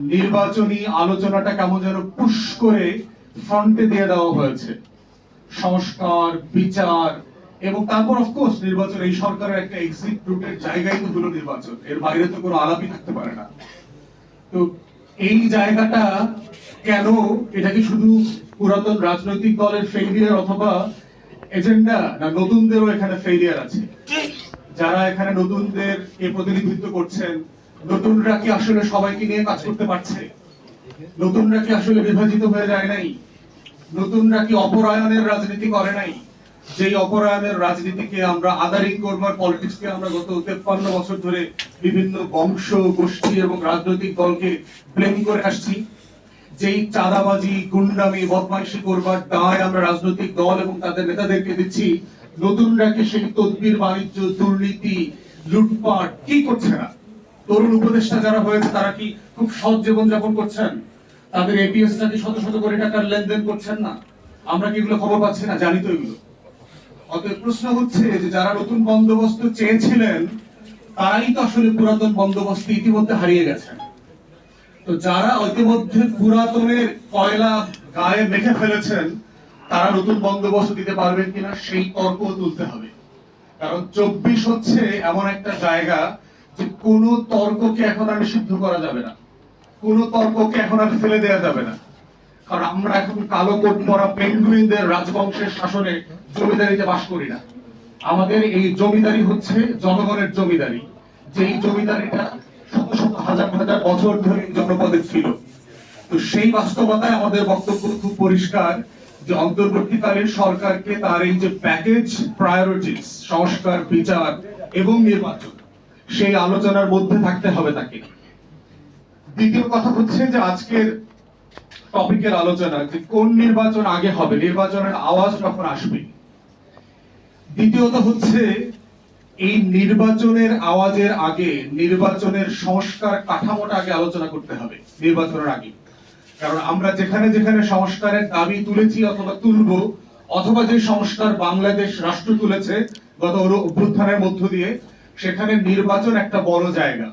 নির্বাচনী আলোচনাটা কেমন যেন পুশ করে ফ্রন্টে দিয়ে দেওয়া হয়েছে। সংস্কার, বিচার, এবং তারপর অফকোর্স নির্বাচন, এই সরকারের একটা এক্সিট রুটের জায়গায় তো হলো নির্বাচন। এর বাইরে তো কোনো আলাপই থাকতে পারে না। তো এই জায়গাটা কেন, এটা কি শুধু পুরাতন রাজনৈতিক দলের ফেলিয়ার অথবা এজেন্ডা না নতুনদেরও এখানে ফেলিয়ার আছে? যারা এখানে নতুনদের কে প্রতিনিধিত্ব করছেন নতুনরা কি আসলে সবাইকে নিয়ে কাজ করতে পারছে? নতুনরা কি আসলে বিভাজিত হয়ে যায় নাই? নতুনরা কি অপরায়ণের রাজনীতি করে নাই? যেই অপরায়ণের রাজনীতিকে আমরা আদারিং করবার পলিটিক্সকে আমরা গত তেপ্পান্ন বছর ধরে বিভিন্ন বংশ, গোষ্ঠী এবং রাজনৈতিক দলকে ব্লেম করে আসছি। যেই চাঁদাবাজি, গুন্ডামি, বদমাইশি করবার দায় আমরা রাজনৈতিক দল এবং তাদের নেতাদেরকে দিচ্ছি, নতুনরা কি সেই তদবির, বাণিজ্য, দুর্নীতি, লুটপাট, কি করছে না? তরুণ উপদেষ্টা যারা হয়েছে, তারা কি খুব সৎ জীবন যাপন করছেন? তাদের এপিএস টা কি শত শত কোটি টাকার লেনদেন করছেন না? আমরা কি এগুলো খবর পাচ্ছি না? জানি তো এগুলো। অতএব প্রশ্ন হচ্ছে যে যারা নতুন বন্দোবস্ত চেয়েছিলেন, তারাই তো আসলে পুরাতন বন্দোবস্ত ইতিমধ্যে হারিয়ে গেছেন। তো যারা ইতিমধ্যে পুরাতনের কয়লা গায়ে মেখে ফেলেছেন, তারা নতুন বন্দোবস্ত দিতে পারবেন কিনা, সেই তর্ক তুলতে হবে। কারণ চব্বিশ হচ্ছে এমন একটা জায়গা যে কোন তর্ককে এখন আর নিষিদ্ধ করা যাবে না। কোন তর্ককে এখন আর ফেলে দেওয়া যাবে না। কারণ আমরা এখন কালো কোট পরা পেঙ্গুইনদের রাজবংশের শাসনে জমিদারিতে বাস করি না। আমাদের এই জমিদারি হচ্ছে জনগণের জমিদারি। যেই জমিদারিটা শত শত হাজার হাজার বছর ধরে জনপদে ছিল। তো সেই বাস্তবতায় আমাদের বক্তব্য খুব পরিষ্কার যে অন্তর্বর্তীকালীন সরকারকে তার এই যে প্যাকেজ প্রায়োরিটিস, সংস্কার, বিচার এবং নির্বাচন সেই আলোচনার মধ্যে থাকতে হবে তাকে। দ্বিতীয় কথা হচ্ছে যে আজকের টপিকের আলোচনা যে কোন নির্বাচন আগে হবে, নির্বাচনের আওয়াজ কখন আসবে। দ্বিতীয়ত হচ্ছে এই নির্বাচনের আওয়াজের আগে, নির্বাচনের সংস্কার কাঠামোটা আগে আলোচনা করতে হবে, নির্বাচনের আগে। কারণ আমরা যেখানে যেখানে সংস্কারের দাবি তুলেছি অথবা তুলবো, অথবা যে সংস্কার বাংলাদেশ রাষ্ট্র তুলেছে গত অভ্যুত্থানের মধ্য দিয়ে সেখানে নির্বাচন একটা বড় জায়গা।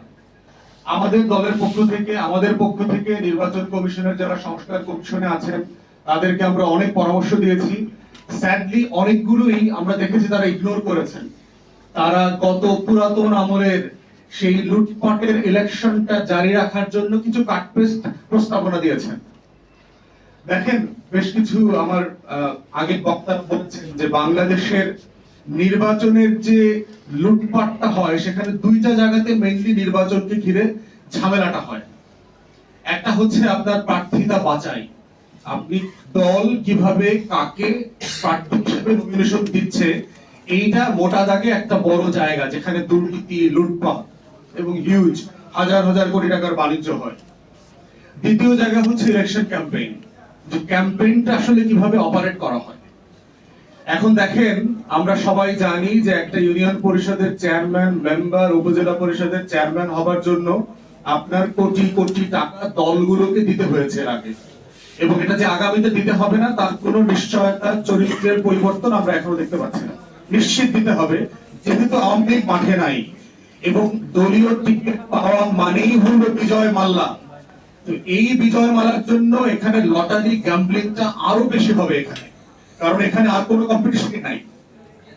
আমাদের দলের পক্ষ থেকে, আমাদের পক্ষ থেকে নির্বাচন কমিশনের যারা সংস্কার কমিশনে আছেন, তাদেরকে আমরা অনেক পরামর্শ দিয়েছি। স্যাডলি অনেকগুলোই আমরা দেখেছি তারা ইগনোর করেছেন। তারা গত পুরাতন আমলের সেই লুটপাটের ইলেকশনটা জারি রাখার জন্য কিছু কাটপেস্ট প্রস্তাবনা দিয়েছেন। দেখেন, বেশ কিছু আমার আগের বক্তা বলছেন যে বাংলাদেশের নির্বাচনের যে লুটপাটটা হয়, সেখানে দুইটা জায়গাতে মেইনলি নির্বাচনকে ঘিরে ঝামেলাটা হয়। একটা হচ্ছে আপনার প্রার্থিতা বাঁচাই আপনি দল কীভাবে, কাকে প্রার্থী হিসেবে নমিনেশন দিচ্ছে, এইটা মোটা দাগে একটা বড় জায়গা, যেখানে দুর্নীতি, লুটপাট এবং হিউজ হাজার হাজার কোটি টাকার বাণিজ্য হয়। দ্বিতীয় জায়গা হচ্ছে ইলেকশন ক্যাম্পেইন যে ক্যাম্পেইনটা আসলে কীভাবে অপারেট করা হয়। এখন দেখেন, আমরা সবাই জানি যে একটা ইউনিয়ন পরিষদের চেয়ারম্যান, মেম্বার, উপজেলা পরিষদের চেয়ারম্যান হবার জন্য আপনার কোটি কোটি টাকা দলগুলোকে দিতে হয়েছে আগে। এবং এটা যে আগামীতে দিতে হবে না, তার কোনো নিশ্চয়তা চরিত্রের পরিবর্তন আমরা এখনও দেখতে পাচ্ছি না। নিশ্চিত দিতে হবে, যেহেতু আওয়ামী লীগ মাঠে নাই, এবং দলীয় টিকিট পাওয়া মানেই হলো বিজয় মাল্লা। তো এই বিজয় মালার জন্য এখানে লটারি গ্যাম্বলিংটা আরও বেশি হবে এখানে। কারণ এখানে আর কোনো কম্পিটিশনই নাই।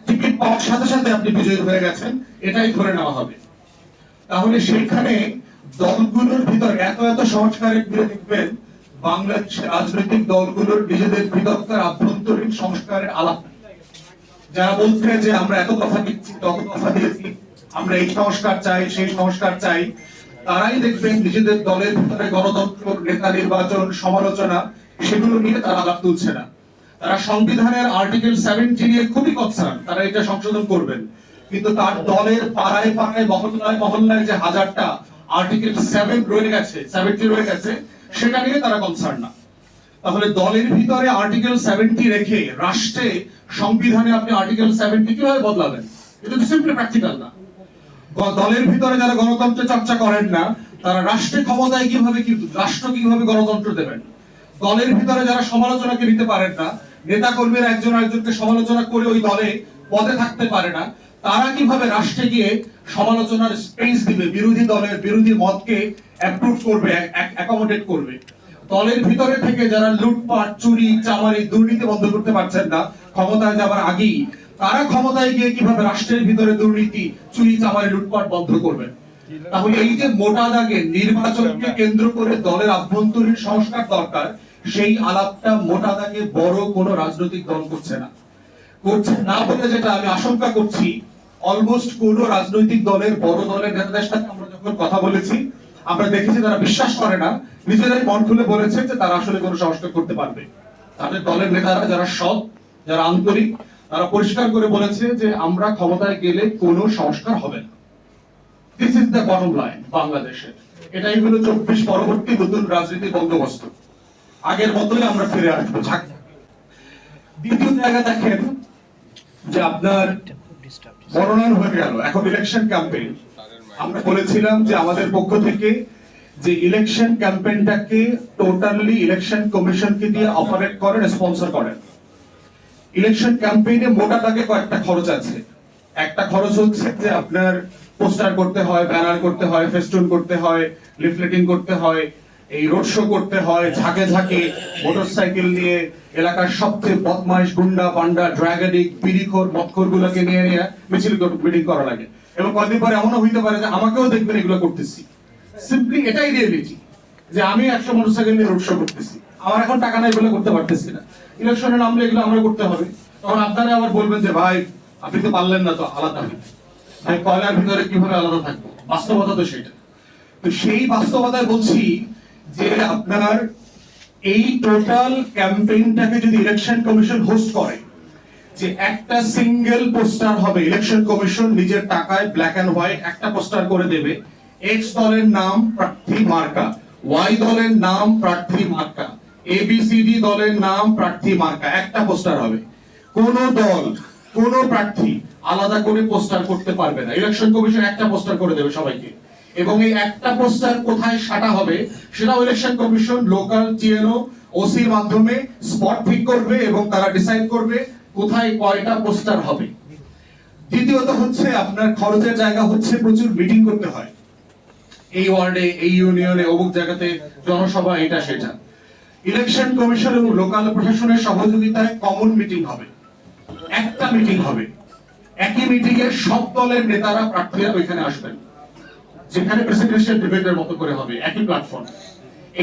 টিকিট পাওয়ার সাথে সাথে আপনি বিজয়ী হয়ে গেছেন, এটাই ধরে নেওয়া হবে। তাহলে সেখানে দলগুলোর ভিতর এত এত সংস্কারের ভিতরে দেখবেন বাংলাদেশের রাজনৈতিক দলগুলোর নিজেদের আভ্যন্তরীণ সংস্কারের আলাপ। যারা বলছে যে আমরা এত কথা দিচ্ছি, তত কথা দিয়েছি, আমরা এই সংস্কার চাই, সেই সংস্কার চাই, তারাই দেখবেন নিজেদের দলের ভিতরে গণতন্ত্র, নেতা নির্বাচন, সমালোচনা, সেগুলো নিয়ে তারা আলাপ তুলছে না। তারা সংবিধানের আর্টিকেল সেভেন্টি নিয়ে খুবই কনসার্ন তারা এটা সংশোধন করবেন। কিন্তু তার দলের পাড়ায় পাড়ায়, মহল্লায় মহল্লায় যে হাজারটা আর্টিকেল সেভেন রয়ে গেছে, সেভেন্টি রয়ে গেছে, সেটা নিয়ে তারা কনসার্ন না। তাহলে দলের ভিতরে আর্টিকেল সেভেন্টি রেখে রাষ্ট্রে, সংবিধানে আপনি আর্টিকেল সেভেন্টি কীভাবে বদলাবেন? এটা তো সিম্পলি প্র্যাকটিক্যাল না। দলের ভিতরে যারা গণতন্ত্র চর্চা করেন না, তারা রাষ্ট্রে ক্ষমতায় কীভাবে কি রাষ্ট্র কীভাবে গণতন্ত্র দেবেন? দলের ভিতরে যারা সমালোচনাকে নিতে পারেন না নেতা কর্মীরা একজন আরেকজনকে সমালোচনা করে ওই দলে পদে থাকতে পারে না। তারা কীভাবে রাষ্ট্রে গিয়ে সমালোচনার স্পেস দিবে, বিরোধী দলের বিরোধী মতকে অ্যাপ্রুভ করবে অ্যাকোমোডেট করবে? দলের ভিতরে থেকে যারা লুটপাট, চুরি, চামারি, দুর্নীতি বন্ধ করতে পারছেন না, ক্ষমতায় যাবার আগেই, তারা ক্ষমতায় গিয়ে কীভাবে রাষ্ট্রের ভিতরে দুর্নীতি, চুরি, চামারি, লুটপাট বন্ধ করবেন তাহলে এই যে মোটা দাগে নির্বাচনকে কেন্দ্র করে দলের আভ্যন্তরীণ সংস্কার দরকার সেই আলাপটা মোটা দাগে বড় কোনো রাজনৈতিক দল করছে না। করছে না বলে যেটা আমি আশঙ্কা করছি অলমোস্ট কোন রাজনৈতিক দলের, বড় দলের নেতাদের সাথে আমরা যখন কথা বলেছি, আমরা দেখেছি তারা বিশ্বাস করে না। নিজেরাই মন খুলে বলেছে যে তারা আসলে কোনো সংস্কার করতে পারবে। তাদের দলের নেতারা যারা সৎ, যারা আন্তরিক, তারা পরিষ্কার করে বলেছে যে আমরা ক্ষমতায় গেলে কোনো সংস্কার হবে না। This is the bottom line বাংলাদেশের। এটাই হলো চব্বিশ পরবর্তী নতুন রাজনীতি বন্দোবস্ত। আগের মতোই আমরা ফিরে আসব। দ্বিতীয় জায়গা দেখেন যে আপনার মনোনয়ন হয়ে গেল। এখন ইলেকশন ক্যাম্পেইন আমরা বলেছিলাম যে আমাদের পক্ষ থেকে যে ইলেকশন ক্যাম্পেইনটাকে টোটালি ইলেকশন কমিশনকে দিয়ে অপারেট করেন স্পন্সর করেন। ইলেকশন ক্যাম্পেইনে মোটা দাগে কয়েকটা খরচ আছে। একটা খরচ হচ্ছে যে আপনার পোস্টার করতে হয় ব্যানার করতে হয় ফেস্টুন করতে হয় লিফলেটিং করতে হয় এই রোড শো করতে হয়, ঝাঁকে ঝাঁকে মোটরসাইকেল নিয়ে এলাকার সবচেয়ে বদমাইশ গুন্ডা পান্ডা ড্রাগনিক বিড়িখোর মৎখোর গুলোকে নিয়ে নিয়ে মিছিল মিটিং করা লাগে। এবং কয়েকদিন পরে এমনও হইতে পারে যে আমাকেও দেখবেন এগুলো করতেছি। সিম্পলি এটাই রিয়েলিটি যে আমি একশো মোটরসাইকেল নিয়ে রোড শো করতেছি। আমার এখন টাকা নাই বলে করতে পারতেছি না। ইলেকশনে নামলে এগুলো আমরা করতে হবে। তখন আপনারা আবার বলবেন যে, ভাই, আপনি তো পারলেন না তো, আলাদা ভাই কয়লার ভিতরে কীভাবে আলাদা থাকব? বাস্তবতা তো সেটা। তো সেই বাস্তবতায় বলছি যে আপনার এই টোটাল ক্যাম্পেইনটাকে যদি ইলেকশন কমিশন হোস্ট করে, যে একটা সিঙ্গেল পোস্টার হবে ইলেকশন কমিশন নিজের টাকায় ব্ল্যাক এন্ড হোয়াইট একটা পোস্টার করে দেবে এক্স দলের নাম প্রার্থী মার্কা ওয়াই দলের নাম প্রার্থী মার্কা এবিসিডি দলের নাম প্রার্থী মার্কা, একটা পোস্টার হবে। কোন দল, কোন প্রার্থী আলাদা করে পোস্টার করতে পারবে না। ইলেকশন কমিশন একটা পোস্টার করে দেবে সবাইকে। এবং এই একটা পোস্টার কোথায় সাটা হবে সেটাও ইলেকশন কমিশন লোকাল টিএনও ওসির মাধ্যমে স্পট ঠিক করবে এবং তারা ডিসাইড করবে কোথায় কয়টা পোস্টার হবে। দ্বিতীয়ত হচ্ছে আপনার খরচের জায়গা হচ্ছে প্রচুর মিটিং করতে হয়। এই ওয়ার্ডে এই ইউনিয়নে অমুক জায়গাতে জনসভা, এটা, সেটা। ইলেকশন কমিশন এবং লোকাল প্রশাসনের সহযোগিতায় কমন মিটিং হবে। একটা মিটিং হবে। একই মিটিং এ সব দলের নেতারা প্রার্থীরা ওইখানে আসবেন। যেখানে প্রেসিডেন্সিয়াল ডিবেটের মতো করে হবে, একই প্ল্যাটফর্ম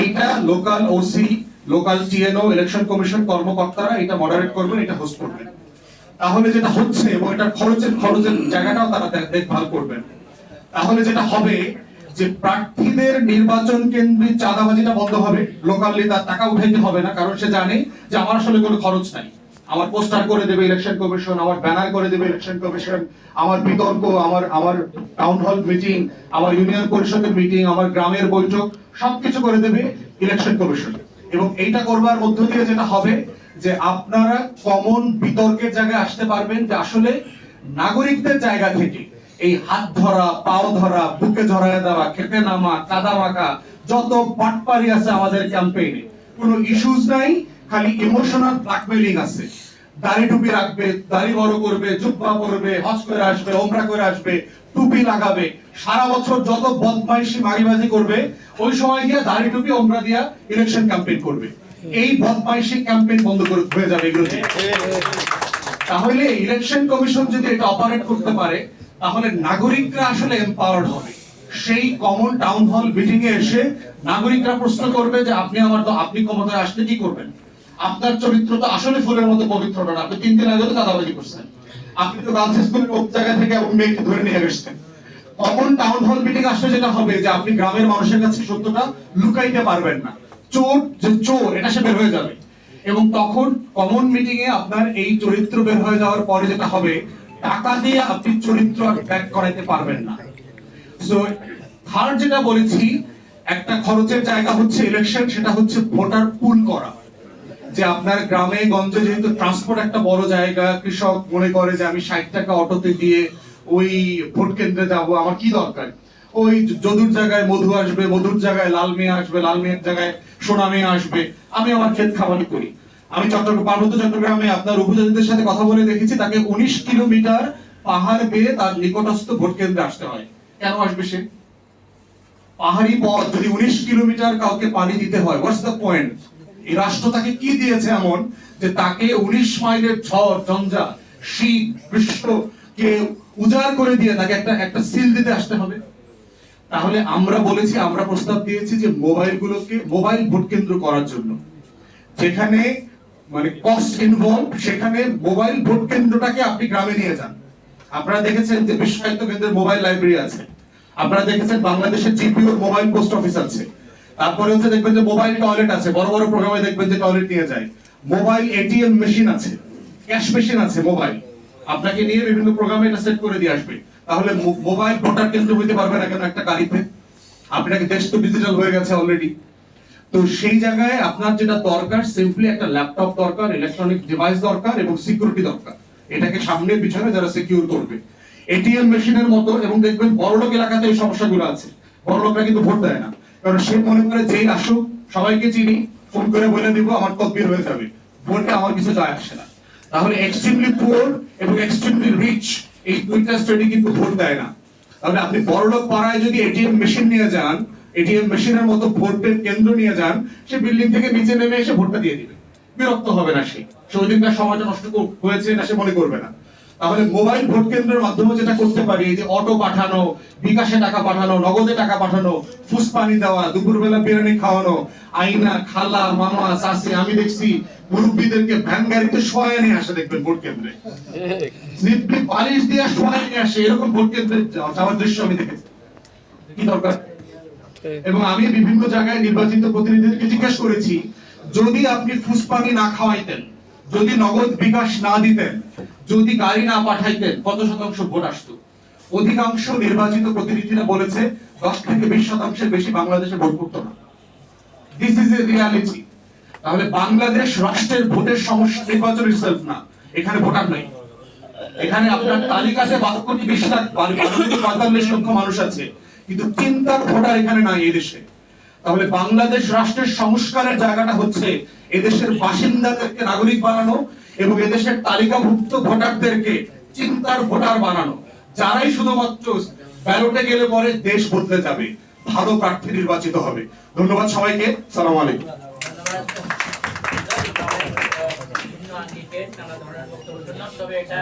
এইটা local OC local TNO election commission কর্মকর্তারা এটা মডারেট করবেন, এটা হোস্ট করবেন। তাহলে যেটা হচ্ছে, এবং এটা খরচের খরচের জায়গাটাও তারা দেখভাল করবেন। তাহলে যেটা হবে, যে প্রার্থীদের নির্বাচন কেন্দ্রে চাঁদাবাজিটা বন্ধ হবে লোকালি তার টাকা উঠাইতে হবে না, কারণ সে জানে যে আমার আসলে কোনো খরচ নাই। আমার পোস্টার করে দেবে ইলেকশন কমিশন, আমার ব্যানার করে দেবে ইলেকশন কমিশন, আমার বিতর্ক, আমার আমার টাউন হল মিটিং আমার ইউনিয়ন পরিষদের মিটিং আমার গ্রামের বৈঠক, সবকিছু করে দেবে ইলেকশন কমিশন। এবং এইটা করবার মধ্য দিয়ে যেটা হবে, যে আপনারা কমন বিতর্কের জায়গায় আসতে পারবেন যে আসলে নাগরিকদের জায়গা থেকে এই হাত ধরা, পাও ধরা, বুকে জড়ায় দেওয়া, খেতে নামা কাদা মাখা, যত পাটপারি আছে আমাদের ক্যাম্পেইনে কোনো ইস্যুস নাই। খালি ইমোশনাল ব্ল্যাকমেইলিং আছে। দাড়ি টুপি রাখবে, দাড়ি বড় করবে, জুব্বা পরবে, হজ করে আসবে, ওমরা করে আসবে, টুপি লাগাবে। সারা বছর যত বদমাইশি মারিবাজি করবে, ওই সময় গিয়ে দাড়ি টুপি, ওমরা দিয়া ইলেকশন ক্যাম্পেইন করবে। এই বদমাইশি ক্যাম্পেইন বন্ধ করে হয়ে যাবে এগুলো। তাহলে ইলেকশন কমিশন যদি এটা অপারেট করতে পারে, তাহলে নাগরিকরা আসলে এম্পাওয়ার্ড হবে। সেই কমন টাউন হল মিটিং এ এসে নাগরিকরা প্রশ্ন করবে যে, আপনি আমার তো আপনি ক্ষমতায় আসলে কি করবেন? আপনার চরিত্র তো আসলে ফুলের মতো পবিত্র না, আপনি তিন দিন আগে তো দাদাবাজি করছেন। আপনি তো গার্লস স্কুলের কোন জায়গা থেকে এবং মেয়েকে ধরে নিয়ে এসেছেন কমন টাউন হল মিটিং আসলে যেটা হবে যে আপনি গ্রামের মানুষের কাছে সত্যটা লুকাইতে পারবেন না। চোর যে চোর, এটা সে বের হয়ে যাবে। এবং তখন কমন মিটিং এ আপনার এই চরিত্র বের হয়ে যাওয়ার পরে যেটা হবে, টাকা দিয়ে আপনি চরিত্র আর ব্যাক করাইতে পারবেন না। সো থার্ড যেটা বলেছি, একটা খরচের জায়গা হচ্ছে ইলেকশন সেটা হচ্ছে ভোটার পুল করা। যে আপনার গ্রামে গঞ্জে যেহেতু ট্রান্সপোর্ট একটা বড় জায়গা, কৃষক মনে করে যে আমি ষাট টাকা অটোতে দিয়ে ওই ভোট কেন্দ্রে যাব, আমার কি দরকার? ওই যদুর জায়গায় মধু আসবে, মধুর জায়গায় লাল মেয়ে আসবে, লাল মেয়ের জায়গায় সোনা মেয়ে আসবে, আমি আমার ক্ষেত খামারি করি। আমি চট্টগ্রাম, পার্বত্য চট্টগ্রামে আপনার উপজাতিদের সাথে কথা বলে দেখেছি, তাকে উনিশ কিলোমিটার পাহাড় বেয়ে তার নিকটস্থ ভোট কেন্দ্রে আসতে হয়। কেন আসবে সে? পাহাড়ি পথ, যদি উনিশ কিলোমিটার কাউকে পানি দিতে হয় হোয়াটস দ্য পয়েন্ট এই রাষ্ট্র তাকে কি দিয়েছে এমন যে তাকে উনিশ মাইলের ঝড় ঝঞ্ঝা শীত, গ্রীষ্ম কে উজাড় করে দিয়ে তাকে একটা একটা সিল দিতে আসতে হবে? তাহলে আমরা বলেছি, আমরা প্রস্তাব দিয়েছি যে মোবাইল গুলোকে মোবাইল ভোট কেন্দ্র করার জন্য। যেখানে মানে কস্ট ইনভলভ সেখানে মোবাইল ভোট কেন্দ্রটাকে আপনি গ্রামে নিয়ে যান। আপনারা দেখেছেন যে বিশ্ব সাহিত্য কেন্দ্রের মোবাইল লাইব্রেরি আছে। আপনারা দেখেছেন বাংলাদেশের জিপিওর মোবাইল পোস্ট অফিস আছে। তারপরে হচ্ছে দেখবেন যে মোবাইল টয়লেট আছে, বড় বড় প্রোগ্রামে দেখবেন যে টয়লেট নিয়ে যায়। মোবাইল এটিএম মেশিন আছে ক্যাশ মেশিন আছে মোবাইল আপনাকে নিয়ে বিভিন্ন প্রোগ্রামে এটা সেট করে দিয়ে আসবে। তাহলে মোবাইল ভোটার কেন্দ্র হইতে পারবে না কেন একটা গাড়িতে? আপনাকে দেশ তো ডিজিটাল হয়ে গেছে অলরেডি তো সেই জায়গায় আপনার যেটা দরকার সিম্পলি একটা ল্যাপটপ দরকার ইলেকট্রনিক ডিভাইস দরকার এবং সিকিউরিটি দরকার। এটাকে সামনে পিছনে যারা সিকিউর করবে। এটিএম মেশিনের মতো এবং দেখবেন বড়লোক এলাকাতে এই সমস্যাগুলো আছে। বড়লোকরা কিন্তু ভোট দেয় না। কারণ সে মনে করে যেই আসুক, সবাইকে চিনি ফোন করে বলে দিব, আমার তদবির হয়ে যাবে। ভোটে আমার কিছু যায় আসে না। তাহলে এক্সট্রিমলি পুয়ার এবং এক্সট্রিমলি রিচ এই দুইটা শ্রেণি কিন্তু ভোট দেয় না। তাহলে আপনি বড়লোক পাড়ায় যদি এটিএম মেশিন নিয়ে যান, এটিএম মেশিনের মতো ভোটের কেন্দ্র নিয়ে যান, সে বিল্ডিং থেকে নিচে নেমে এসে ভোটটা দিয়ে দিবে। বিরক্ত হবে না সে। সে ওই দিনকার সময়টা নষ্ট হয়েছে এটা সে মনে করবে না। তাহলে মোবাইল ভোট কেন্দ্রের মাধ্যমে যেটা করতে পারি, এই যে অটো পাঠানো, বিকাশে টাকা পাঠানো, নগদে টাকা পাঠানো, ফুসপানি দেওয়া, দুপুরবেলা বিরিয়ানি খাওয়ানো, আইনা, খালা, মামা চাষি আমি দেখছি মুরব্বীদেরকে ভ্যান গাড়িতে শোয়া নিয়ে আসে দেখবেন ভোট কেন্দ্রে। পালিশ দিয়ে শোয়া নিয়ে আসে, এরকম ভোট কেন্দ্রে যাওয়া- যাওয়ার দৃশ্য আমি দেখেছি। কি দরকার? এবং আমি বিভিন্ন জায়গায় নির্বাচিত প্রতিনিধিদেরকে জিজ্ঞেস করেছি, যদি আপনি ফুসপানি না খাওয়াইতেন, যদি নগদ বিকাশ না দিতেন যদি গাড়ি না পাঠাইতেন, কত শতাংশ ভোট আসতো? অধিকাংশ নির্বাচিত প্রতিনিধিরা বলেছে, দশ থেকে বিশ শতাংশের বেশি বাংলাদেশে ভোট করতো না। দিস ইজ এ রিয়ালিটি তাহলে বাংলাদেশ রাষ্ট্রের ভোটের সমস্যা না। এখানে ভোটার নাই। এখানে আপনার তালিকাতে বারো কোটি বিশ লাখ পঁয়তাল্লিশ লক্ষ মানুষ আছে। কিন্তু চিন্তার ভোটার এখানে নাই এদেশে তাহলে বাংলাদেশ রাষ্ট্রের সংস্কারের জায়গাটা হচ্ছে এদেশের বাসিন্দাদেরকে নাগরিক বানানো এবং এদেশের তালিকাভুক্ত ভোটারদেরকে চিন্তার ভোটার বানানো। যারাই শুধুমাত্র ব্যালটে গেলে পরে দেশ বদলে যাবে, ভালো প্রার্থী নির্বাচিত হবে। ধন্যবাদ সবাইকে। সালাম আলাইকুম। তবে এটা